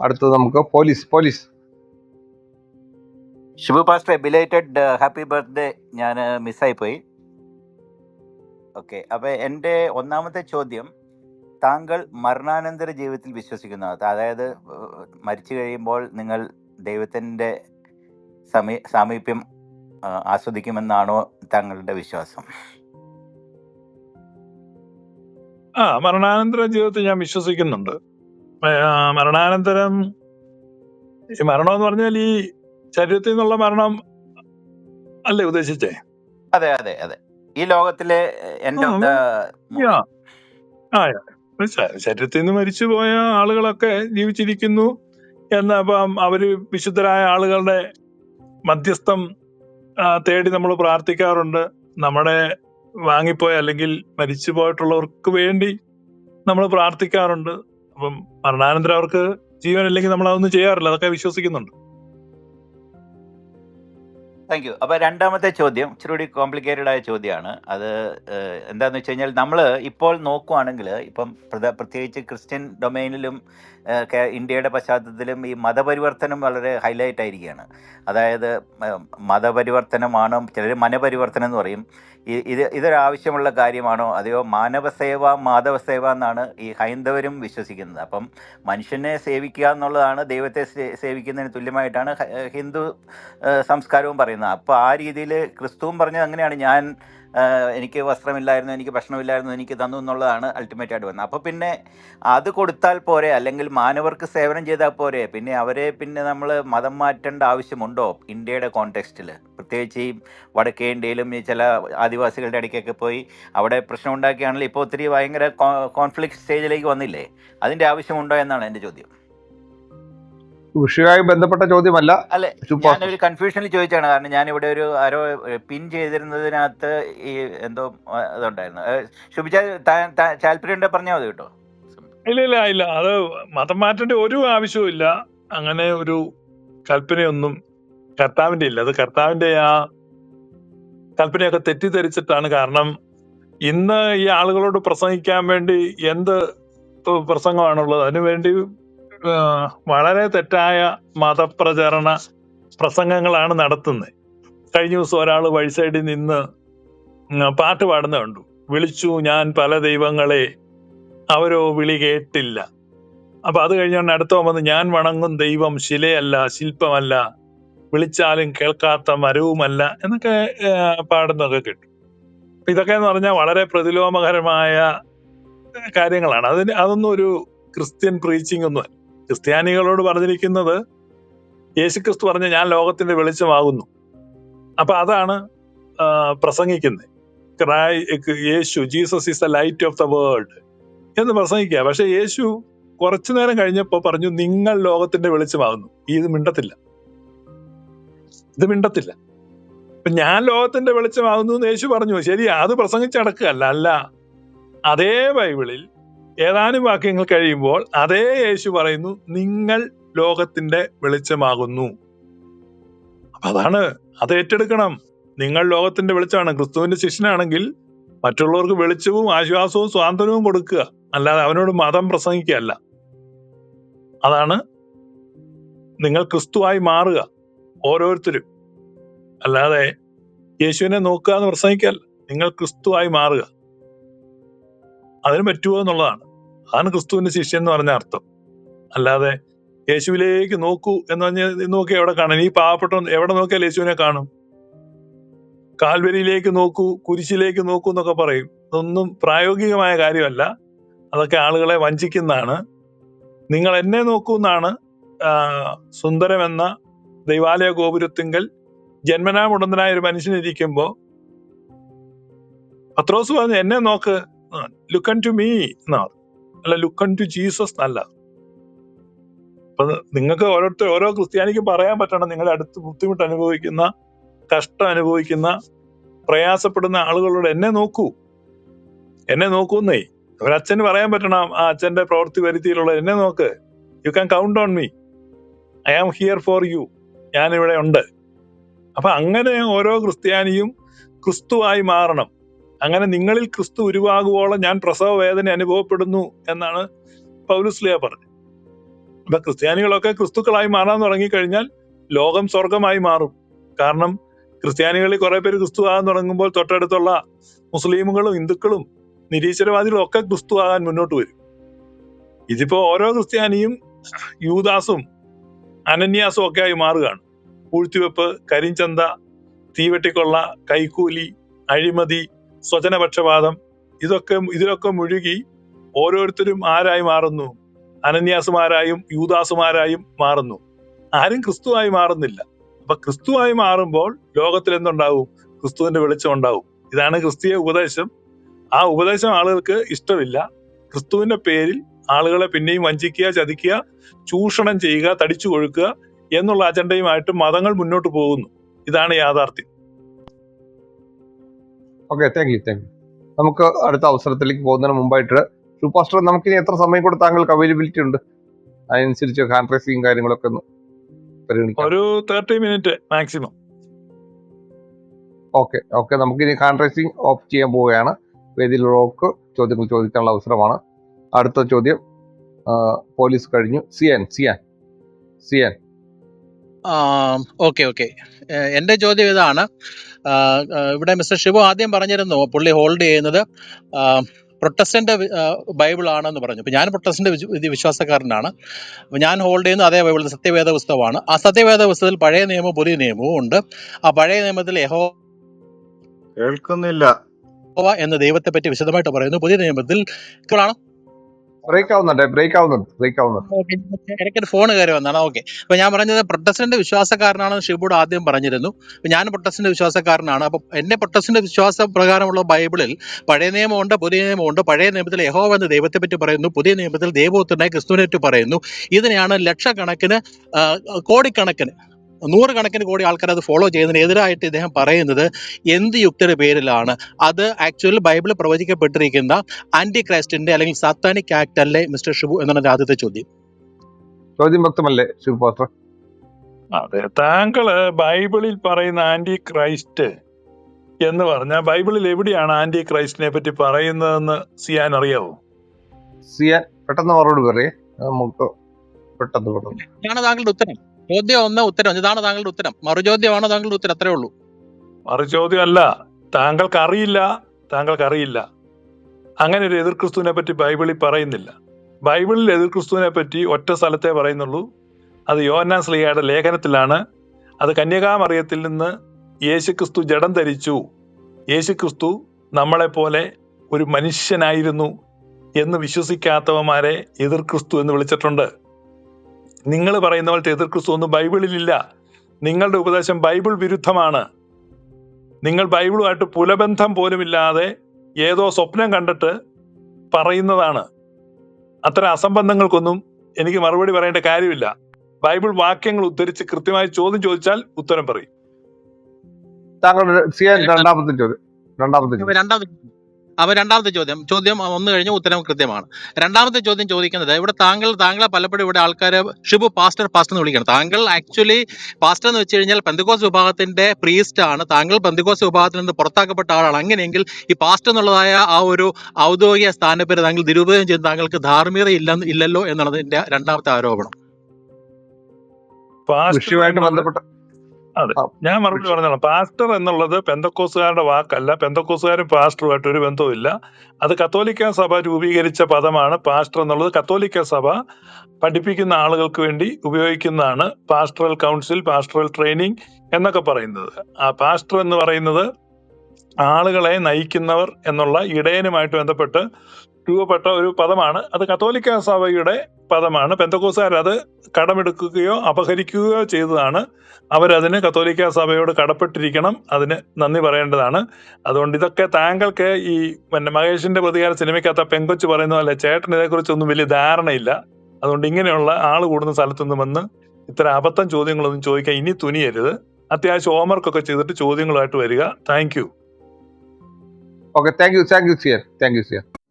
അടുത്തത് നമുക്ക് police police. Shubha pastor belated happy birthday ഞാൻ മിസ്സായി പോയി ഓക്കെ അപ്പോൾ എന്റെ ഒന്നാമത്തെ ചോദ്യം താങ്കൾ മരണാനന്തര ജീവിതത്തിൽ വിശ്വസിക്കുന്നു. അതായത് മരിച്ചു കഴിയുമ്പോൾ നിങ്ങൾ ദൈവത്തിന്റെ സമീ സാമീപ്യം ആസ്വദിക്കുമെന്നാണോ താങ്കളുടെ വിശ്വാസം? ആ മരണാനന്തര ജീവിതത്തിൽ ഞാൻ വിശ്വസിക്കുന്നുണ്ട്. മരണാനന്തരം ഈ മരണം എന്ന് പറഞ്ഞാൽ ഈ ശരീരത്തിൽ നിന്നുള്ള മരണം അല്ലേ ഉദ്ദേശിച്ചേ അതെ അതെ അതെ ഈ ലോകത്തിലെ ആ. ആ. ശരീരത്തിൽ നിന്ന് മരിച്ചു പോയ ആളുകളൊക്കെ ജീവിച്ചിരിക്കുന്നു എന്ന് അപ്പം അവർ വിശുദ്ധരായ ആളുകളുടെ മധ്യസ്ഥം ആ, തേടി നമ്മൾ പ്രാർത്ഥിക്കാറുണ്ട് നമ്മുടെ വാങ്ങിപ്പോയ അല്ലെങ്കിൽ മരിച്ചു പോയിട്ടുള്ളവർക്ക് വേണ്ടി നമ്മൾ പ്രാർത്ഥിക്കാറുണ്ട് അപ്പം മരണാനന്തരം അവർക്ക് ജീവൻ ഇല്ലെങ്കിൽ നമ്മൾ അതൊന്നും ചെയ്യാറില്ല. അതൊക്കെ വിശ്വസിക്കുന്നുണ്ട്. താങ്ക് യു അപ്പോൾ രണ്ടാമത്തെ ചോദ്യം ഇച്ചിരി കൂടി കോംപ്ലിക്കേറ്റഡ് ആയ ചോദ്യമാണ്. അത് എന്താന്ന് വെച്ച് കഴിഞ്ഞാൽ നമ്മൾ ഇപ്പോൾ നോക്കുവാണെങ്കിൽ ഇപ്പം പ്രത്യേകിച്ച് ക്രിസ്ത്യൻ ഡൊമൈനിലും ഇന്ത്യയുടെ പശ്ചാത്തലത്തിലും ഈ മതപരിവർത്തനം വളരെ ഹൈലൈറ്റ് ആയിരിക്കുകയാണ്. അതായത് മതപരിവർത്തനമാണ് ചിലർ മനപരിവർത്തനം എന്ന് പറയും. ഇത് ഇതൊരാവശ്യമുള്ള കാര്യമാണോ? അതെയോ മാനവസേവ മാധവസേവ എന്നാണ് ഈ ഹൈന്ദവരും വിശ്വസിക്കുന്നത്. അപ്പം മനുഷ്യനെ സേവിക്കുക എന്നുള്ളതാണ് ദൈവത്തെ സേവിക്കുന്നതിന് തുല്യമായിട്ടാണ് ഹിന്ദു സംസ്കാരവും പറയുന്നത്. അപ്പോൾ ആ രീതിയിൽ ക്രിസ്തുവും പറഞ്ഞത് അങ്ങനെയാണ്. ഞാൻ എനിക്ക് വസ്ത്രമില്ലായിരുന്നു എനിക്ക് ഭക്ഷണമില്ലായിരുന്നു എനിക്ക് തന്നു എന്നുള്ളതാണ് അൾട്ടിമേറ്റ് ആയിട്ട് വന്നത്. അപ്പോൾ പിന്നെ അത് കൊടുത്താൽ പോരെ? അല്ലെങ്കിൽ മാനവർക്ക് സേവനം ചെയ്താൽ പോരെ? പിന്നെ അവരെ പിന്നെ നമ്മൾ മതം മാറ്റേണ്ട ആവശ്യമുണ്ടോ ഇന്ത്യയുടെ കോണ്ടെക്സ്റ്റിൽ പ്രത്യേകിച്ച് ഈ വടക്കേ ഇന്ത്യയിലും ഈ ചില ആദിവാസികളുടെ ഇടയ്ക്കൊക്കെ പോയി അവിടെ പ്രശ്നം ഉണ്ടാക്കിയാണെങ്കിൽ ഇപ്പോൾ ഒത്തിരി ഭയങ്കര കോൺഫ്ലിക്ട് സ്റ്റേജിലേക്ക് വന്നില്ലേ? അതിന്റെ ആവശ്യമുണ്ടോ എന്നാണ് എന്റെ ചോദ്യം. വിഷയവുമായി ബന്ധപ്പെട്ട ചോദ്യമല്ല. അല്ലെ ഞാനൊരു കൺഫ്യൂഷനിൽ ചോദിച്ചാണ്. കാരണം ഞാനിവിടെ ഇവിടെ ഒരു ആരോ പിൻ ചെയ്തിരുന്നതിനകത്ത് ഈ എന്തോ അതുണ്ടായിരുന്നു. ഇതുണ്ടായിരുന്നു ശുഭിച്ച താല്പര്യം പറഞ്ഞാൽ മതി കേട്ടോ. ഇല്ല ഇല്ല ഇല്ല. അത് മതം മാറ്റേണ്ട ഒരു ആവശ്യവും ഇല്ല അങ്ങനെ ഒരു കൽപ്പനയൊന്നും കർത്താവിന്റെ ഇല്ല. അത് കർത്താവിന്റെ ആ കൽപ്പനയൊക്കെ തെറ്റിദ്ധരിച്ചിട്ടാണ് കാരണം ഇന്ന് ഈ ആളുകളോട് പ്രസംഗിക്കാൻ വേണ്ടി എന്ത് പ്രസംഗമാണുള്ളത്? അതിനുവേണ്ടി വളരെ തെറ്റായ മതപ്രചരണ പ്രസംഗങ്ങളാണ് നടത്തുന്നത് കഴിഞ്ഞ ദിവസം ഒരാൾ വഴി സൈഡിൽ നിന്ന് പാട്ട് പാടുന്ന കണ്ടു. വിളിച്ചു ഞാൻ പല ദൈവങ്ങളെ അവരോ വിളി കേട്ടില്ല. അപ്പൊ അത് കഴിഞ്ഞാണ് അടുത്ത വന്ന് ഞാൻ വണങ്ങും ദൈവം ശിലയല്ല ശില്പമല്ല വിളിച്ചാലും കേൾക്കാത്ത മരവുമല്ല എന്നൊക്കെ പാടുന്നൊക്കെ കിട്ടും. ഇതൊക്കെ എന്ന് പറഞ്ഞാൽ വളരെ പ്രതിലോമകരമായ കാര്യങ്ങളാണ്. അതിന് അതൊന്നും ഒരു ക്രിസ്ത്യൻ പ്രീച്ചിങ് ഒന്നും ക്രിസ്ത്യാനികളോട് പറഞ്ഞിരിക്കുന്നത് യേശുക്രിസ്തു പറഞ്ഞ ഞാൻ ലോകത്തിന്റെ വെളിച്ചമാകുന്നു. അപ്പൊ അതാണ് പ്രസംഗിക്കുന്നത്. ക്രൈ- യേശു Jesus is the light of the world എന്ന് പ്രസംഗിക്കുക. പക്ഷെ യേശു കുറച്ചു നേരം കഴിഞ്ഞപ്പോൾ പറഞ്ഞു നിങ്ങൾ ലോകത്തിന്റെ വെളിച്ചമാകുന്നു. ഇത് മിണ്ടത്തില്ല. ഇത് മിണ്ടത്തില്ല. ഇപ്പൊ ഞാൻ ലോകത്തിന്റെ വെളിച്ചമാകുന്നു എന്ന് യേശു പറഞ്ഞു. ശരി അത് പ്രസംഗിച്ചടക്കുകയല്ല അല്ല. അതേ ബൈബിളിൽ ഏതാനും വാക്യങ്ങൾ കഴിയുമ്പോൾ അതേ യേശു പറയുന്നു നിങ്ങൾ ലോകത്തിന്റെ വെളിച്ചമാകുന്നു. അപ്പൊ അതാണ് അത് ഏറ്റെടുക്കണം. നിങ്ങൾ ലോകത്തിന്റെ വെളിച്ചമാണ്. ക്രിസ്തുവിന്റെ ശിഷ്യനാണെങ്കിൽ മറ്റുള്ളവർക്ക് വെളിച്ചവും ആശ്വാസവും സ്വാതന്ത്ര്യവും കൊടുക്കുക. അല്ലാതെ അവനോട് മതം പ്രസംഗിക്കുകയല്ല. അതാണ് നിങ്ങൾ ക്രിസ്തുവായി മാറുക. ഓരോരുത്തരും. അല്ലാതെ യേശുവിനെ നോക്കുക എന്ന് പ്രസംഗിക്കല്ല നിങ്ങൾ ക്രിസ്തുവായി മാറുക. അതിന് പറ്റുമോ എന്നുള്ളതാണ്. അതാണ് ക്രിസ്തുവിന്റെ ശിഷ്യൻ എന്ന് പറഞ്ഞ അർത്ഥം. അല്ലാതെ യേശുവിലേക്ക് നോക്കൂ എന്ന് പറഞ്ഞ നോക്കി എവിടെ കാണാൻ ഈ പാവപ്പെട്ട എവിടെ നോക്കിയാൽ യേശുവിനെ കാണും? കാൽവരിയിലേക്ക് നോക്കൂ കുരിശിലേക്ക് നോക്കൂ എന്നൊക്കെ പറയും. ഇതൊന്നും പ്രായോഗികമായ കാര്യമല്ല. അതൊക്കെ ആളുകളെ വഞ്ചിക്കുന്നതാണ്. നിങ്ങൾ എന്നെ നോക്കൂ എന്നാണ് ആ, സുന്ദരം എന്ന ദൈവാലയ ഗോപുരത്തിങ്കൽ ജന്മനാ മുടന്തനായ ഒരു മനുഷ്യനിരിക്കുമ്പോ പത്രോസ് പറഞ്ഞു എന്നെ നോക്ക്. ലുക്കൺ ടു മീ എന്നാ. അല്ല ലുക്കൺ ടു ജീസസ് എന്നല്ല. അപ്പൊ നിങ്ങൾക്ക് ഓരോരുത്തർ ഓരോ ക്രിസ്ത്യാനിക്കും പറയാൻ പറ്റണം. നിങ്ങളുടെ അടുത്ത് ബുദ്ധിമുട്ട് അനുഭവിക്കുന്ന കഷ്ടം അനുഭവിക്കുന്ന പ്രയാസപ്പെടുന്ന ആളുകളോട് എന്നെ നോക്കൂ. എന്നെ നോക്കൂന്നേ ഒരച്ഛന് പറയാൻ പറ്റണം ആ അച്ഛന്റെ പ്രവൃത്തി പരിധിയിലുള്ള എന്നെ നോക്ക്. You can count on me I am here for you ഞാൻ ഇവിടെ ഉണ്ട്. അപ്പൊ അങ്ങനെ ഓരോ ക്രിസ്ത്യാനിയും ക്രിസ്തുവായി മാറണം. അങ്ങനെ നിങ്ങളിൽ ക്രിസ്തു ഉരുവാകുവോളം ഞാൻ പ്രസവ വേദന അനുഭവപ്പെടുന്നു എന്നാണ് പൗലുസ്ലിയ പറഞ്ഞത്. അപ്പൊ ക്രിസ്ത്യാനികളൊക്കെ ക്രിസ്തുക്കളായി മാറാൻ തുടങ്ങിക്കഴിഞ്ഞാൽ ലോകം സ്വർഗമായി മാറും. കാരണം ക്രിസ്ത്യാനികളിൽ കുറെ പേര് ക്രിസ്തു ആകാൻ തുടങ്ങുമ്പോൾ തൊട്ടടുത്തുള്ള മുസ്ലിമുകളും ഹിന്ദുക്കളും നിരീശ്വരവാദികളും ഒക്കെ ക്രിസ്തു ആകാൻ മുന്നോട്ട് വരും. ഇതിപ്പോ ഓരോ ക്രിസ്ത്യാനിയും യൂദാസും അനന്യാസും ഒക്കെ ആയി മാറുകയാണ്. പൂഴ്ത്തിവെപ്പ് കരിഞ്ചന്ത തീവെട്ടിക്കൊള്ള കൈക്കൂലി അഴിമതി സ്വജനപക്ഷപാതം ഇതൊക്കെ ഇതിലൊക്കെ മുഴുകി ഓരോരുത്തരും ആരായി മാറുന്നു? അനന്യാസുമാരായും യൂദാസുമാരായും മാറുന്നു. ആരും ക്രിസ്തുവായി മാറുന്നില്ല. അപ്പൊ ക്രിസ്തുവായി മാറുമ്പോൾ ലോകത്തിൽ എന്തുണ്ടാവും ക്രിസ്തുവിന്റെ വെളിച്ചം ഉണ്ടാവും. ഇതാണ് ക്രിസ്തീയ ഉപദേശം. ആ ഉപദേശം ആളുകൾക്ക് ഇഷ്ടമില്ല. ക്രിസ്തുവിന്റെ പേരിൽ ആളുകളെ പിന്നെയും വഞ്ചിക്കുക ചതിക്കുക ചൂഷണം ചെയ്യുക തടിച്ചു കൊഴുക്കുക എന്നുള്ള അജണ്ടയുമായിട്ട് മതങ്ങൾ മുന്നോട്ട് പോകുന്നു. ഇതാണ് യാഥാർത്ഥ്യം. Okay thank you thank you നമുക്ക് അടുത്ത അവസരത്തിലേക്ക് പോകുന്നതിന് മുമ്പായിട്ട് സൂപ്പാസ്റ്റർ നമുക്ക് ഇനി എത്ര സമയം കൂടെ താങ്കൾക്ക് അവൈലബിലിറ്റി ഉണ്ട്? അതിനനുസരിച്ച് ഹാൻഡ് റൈസിങ് കാര്യങ്ങളൊക്കെ ഒന്ന് പരിഗണിക്കാം. ഒരു thirty minute maximum okay okay നമുക്ക് ഇനി ഹാൻഡ് റൈസിങ് ഓഫ് ചെയ്യാൻ പോവുകയാണ്. വേദിയിലുള്ളവർക്ക് ചോദ്യങ്ങൾ ചോദിക്കാനുള്ള അവസരമാണ്. അടുത്ത ചോദ്യം പോലീസ് കഴിഞ്ഞു. സിയാൻ സിയാൻ സിയാൻ. Okay okay. എന്റെ ചോദ്യം ഇതാണ്. ഇവിടെ മിസ്റ്റർ ഷിബു ആദ്യം പറഞ്ഞിരുന്നു പുള്ളി ഹോൾഡ് ചെയ്യുന്നത് പ്രൊട്ടസ്റ്റന്റ് ബൈബിൾ ആണെന്ന് പറഞ്ഞു. അപ്പോൾ ഞാൻ പ്രൊട്ടസ്റ്റന്റ് വിശ്വ- വിശ്വാസക്കാരനാണ്. അപ്പോൾ ഞാൻ ഹോൾഡ് ചെയ്യുന്ന അതേ ബൈബിൾ സത്യവേദ പുസ്തകമാണ്. ആ സത്യവേദ പുസ്തകത്തിൽ പഴയ നിയമവും പുതിയ നിയമവും ഉണ്ട്. ആ പഴയ നിയമത്തിൽ യഹോ കേൾക്കുന്നില്ല. എന്ന ദൈവത്തെ പറ്റി വിശദമായിട്ട് പറയുന്നു. പുതിയ നിയമത്തിൽ ആണ് ബ്രേക്ക് ആവുന്നുണ്ട് ബ്രേക്ക് ആവുന്നുണ്ട് ബ്രേക്ക് ആവുന്നുണ്ട് ഫോൺ കയറി വന്നാണ് ഓക്കെ. അപ്പൊ ഞാൻ പറഞ്ഞത് പ്രൊട്ടസ്റ്റന്റ് വിശ്വാസക്കാരനാണ് ഷിബുഡ് ആദ്യം പറഞ്ഞിരുന്നു. ഞാൻ പ്രൊട്ടസ്റ്റന്റ് വിശ്വാസക്കാരനാണ്. അപ്പൊ എന്റെ പ്രൊട്ടസ്റ്റന്റ് വിശ്വാസ പ്രകാരമുള്ള ബൈബിളിൽ പഴയ നിയമമുണ്ട് പുതിയ നിയമമുണ്ട്. പഴയ നിയമത്തിൽ യഹോവ എന്ന ദൈവത്തെ പറ്റി പറയുന്നു. പുതിയ നിയമത്തിൽ ദൈവത്തിനായി ക്രിസ്തുവിനെ പറയുന്നു. ഇതിനെയാണ് ലക്ഷക്കണക്കിന് കോടിക്കണക്കിന് നൂറുകണക്കിന് കോടി ആൾക്കാർ അത് ഫോളോ ചെയ്യുന്നതിന് എതിരായിട്ട് ഇദ്ദേഹം പറയുന്നത് എന്ത് യുക്തിയുടെ പേരിലാണ്? അത് ആക്ച്വലി ബൈബിളിൽ പ്രവചിക്കപ്പെട്ടിരിക്കുന്ന ആന്റി ക്രൈസ്റ്റിന്റെ അല്ലെങ്കിൽ സാത്താനിക് ആക്ട് അല്ലേ മിസ്റ്റർ ഷിബു എന്നാണ് ആദ്യത്തെ ചോദ്യം. ചോദ്യം വ്യക്തമല്ലേ സൂപ്പാസ്റ്റർ അതെ താങ്കൾ ബൈബിളിൽ പറയുന്ന ആന്റി ക്രൈസ്റ്റ് എന്ന് പറഞ്ഞ ബൈബിളിൽ എവിടെയാണ് ആന്റി ക്രൈസ്റ്റിനെ പറ്റി പറയുന്നതെന്ന് സിയാൻ അറിയാവോ? സിയാൻ പെട്ടെന്ന് മറുപടി പറയേ. നമുക്ക് പെട്ടെന്ന് പെട്ടെന്ന് ഇതാണ് താങ്കളുടെ ഉത്തരം. ചോദ്യം ഒന്ന് ഉത്തരം. ഇതാണ് താങ്കളുടെ ഉത്തരം. മറുചോദ്യമാണ് താങ്കളുടെ ഉത്തരം? അത്രേ ഉള്ളൂ. മറു ചോദ്യമല്ല താങ്കൾക്ക് അറിയില്ല താങ്കൾക്ക് അറിയില്ല അങ്ങനെ ഒരു എതിർ ക്രിസ്തുവിനെ പറ്റി ബൈബിളിൽ പറയുന്നില്ല. ബൈബിളിൽ എതിർ ക്രിസ്തുവിനെ പറ്റി ഒറ്റ സ്ഥലത്തെ പറയുന്നുള്ളൂ. അത് യോഹന്നാൻ സ്ലീഹയുടെ ലേഖനത്തിലാണ്. അത് കന്യകാമറിയത്തിൽ നിന്ന് യേശുക്രിസ്തു ജഡം ധരിച്ചു. യേശുക്രിസ്തു നമ്മളെപ്പോലെ ഒരു മനുഷ്യനായിരുന്നു എന്ന് വിശ്വസിക്കാത്തവന്മാരെ എതിർ ക്രിസ്തു എന്ന് വിളിച്ചിട്ടുണ്ട്. നിങ്ങൾ പറയുന്ന പോലത്തെ എതിർ ക്രിസ്തു ഒന്നും ബൈബിളിലില്ല. നിങ്ങളുടെ ഉപദേശം ബൈബിൾ വിരുദ്ധമാണ്. നിങ്ങൾ ബൈബിളുമായിട്ട് പുലബന്ധം പോലുമില്ലാതെ ഏതോ സ്വപ്നം കണ്ടിട്ട് പറയുന്നതാണ്. അത്തരം അസംബന്ധങ്ങൾക്കൊന്നും എനിക്ക് മറുപടി പറയേണ്ട കാര്യമില്ല. ബൈബിൾ വാക്യങ്ങൾ ഉദ്ധരിച്ച് കൃത്യമായി ചോദ്യം ചോദിച്ചാൽ ഉത്തരം പറയും. താങ്കളുടെ രണ്ടാമത്തെ ചോദ്യം. രണ്ടാമത്തെ ചോദ്യം. രണ്ടാമത്തെ അപ്പൊ രണ്ടാമത്തെ ചോദ്യം ചോദ്യം ഒന്ന് കഴിഞ്ഞ് ഉത്തരം കൃത്യമാണ്. രണ്ടാമത്തെ ചോദ്യം ചോദിക്കുന്നത് ഇവിടെ താങ്കൾ താങ്കളെ പലപ്പോഴും ഇവിടെ ആൾക്കാരെ ഷിബു പാസ്റ്റർ പാസ്റ്റർ എന്ന് വിളിക്കണം. താങ്കൾ ആക്ച്വലി പാസ്റ്റർ എന്ന് വെച്ച് കഴിഞ്ഞാൽ പെന്തക്കോസ് വിഭാഗത്തിന്റെ പ്രീസ്റ്റ് ആണ്. താങ്കൾ പെന്തക്കോസ് വിഭാഗത്തിൽ നിന്ന് പുറത്താക്കപ്പെട്ട ആളാണ്. അങ്ങനെയെങ്കിൽ ഈ പാസ്റ്റർ എന്നുള്ളതായ ആ ഒരു ഔദ്യോഗിക സ്ഥാനപ്പേര് താങ്കൾ ദുരുപയോഗം ചെയ്ത് താങ്കൾക്ക് ധാർമ്മികത ഇല്ല ഇല്ലല്ലോ എന്നുള്ളത് എന്റെ രണ്ടാമത്തെ ആരോപണം. ബന്ധപ്പെട്ട അതെ. ഞാൻ മറുപടി പറഞ്ഞോളാം. പാസ്റ്റർ എന്നുള്ളത് പെന്തക്കോസുകാരുടെ വാക്കല്ല. പെന്തക്കോസുകാരും പാസ്റ്ററുമായിട്ട് ഒരു ബന്ധവുമില്ല. അത് കത്തോലിക്ക സഭ രൂപീകരിച്ച പദമാണ് പാസ്റ്റർ എന്നുള്ളത്. കത്തോലിക്ക സഭ പഠിപ്പിക്കുന്ന ആളുകൾക്ക് വേണ്ടി ഉപയോഗിക്കുന്നതാണ് പാസ്റ്ററൽ കൗൺസിൽ പാസ്റ്ററൽ ട്രെയിനിങ് എന്നൊക്കെ പറയുന്നത്. ആ പാസ്റ്റർ എന്ന് പറയുന്നത് ആളുകളെ നയിക്കുന്നവർ എന്നുള്ള ഇടയനുമായിട്ട് ബന്ധപ്പെട്ട് രൂപപ്പെട്ട ഒരു പദമാണ്. അത് കത്തോലിക്ക സഭയുടെ പദമാണ്. പെന്തക്കോസുകാർ അത് കടമെടുക്കുകയോ അപഹരിക്കുകയോ ചെയ്തതാണ്. അവരതിന് കത്തോലിക്ക സഭയോട് കടപ്പെട്ടിരിക്കണം. അതിന് നന്ദി പറയേണ്ടതാണ്. അതുകൊണ്ട് ഇതൊക്കെ താങ്കൾക്ക് ഈ പിന്നെ മഹേഷിന്റെ പ്രതികാര സിനിമയ്ക്കകത്ത പെങ്കൊച്ച് പറയുന്ന പോലെ ചേട്ടൻ ഇതേക്കുറിച്ചൊന്നും വലിയ ധാരണയില്ല. അതുകൊണ്ട് ഇങ്ങനെയുള്ള ആൾ കൂടുന്ന സ്ഥലത്തൊന്നും വന്ന് ഇത്തരം അബദ്ധം ചോദ്യങ്ങളൊന്നും ചോദിക്കാൻ ഇനി തുനിയരുത്. അത്യാവശ്യം ഓമർക്കൊക്കെ ചെയ്തിട്ട് ചോദ്യങ്ങളായിട്ട് വരിക. Thank you. Okay thank you thank you സിയർ thank you cyan